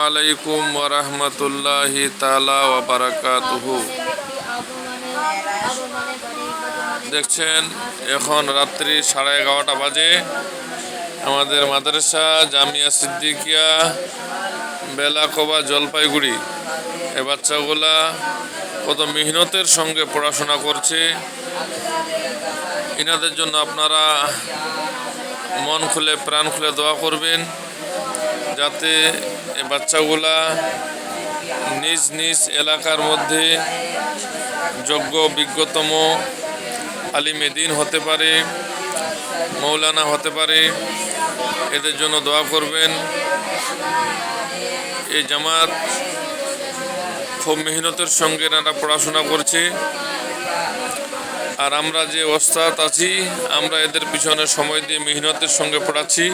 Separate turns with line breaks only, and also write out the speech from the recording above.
আলাইকুম ওরহমতুল্লাহি তালা দেখছেন, এখন রাত্রি সাড়ে এগারোটা বাজে। আমাদের মাদ্রাসা জামিয়া সিদ্দিকিয়া, বেলাকোবা, জলপাইগুড়ি। এ বাচ্চাগুলা কত মেহনতের সঙ্গে পড়াশোনা করছে। এনাদের জন্য আপনারা মন খুলে, প্রাণ খুলে দোয়া করবেন। যাতে বাচ্চাগুলা নিজ নিজ এলাকার মধ্যে যোগ্য, বিজ্ঞতম আলিমে দিন হতে পারে, মৌলানা হতে পারে, এদের জন্য দোয়া করবেন। এই জামাত খুব মেহনতের সঙ্গে এনারা পড়াশোনা করছে। আর আমরা যে ওস্তাদ আছি, আমরা এদের পিছনে সময় দিয়ে মেহনতের সঙ্গে পড়াচ্ছি।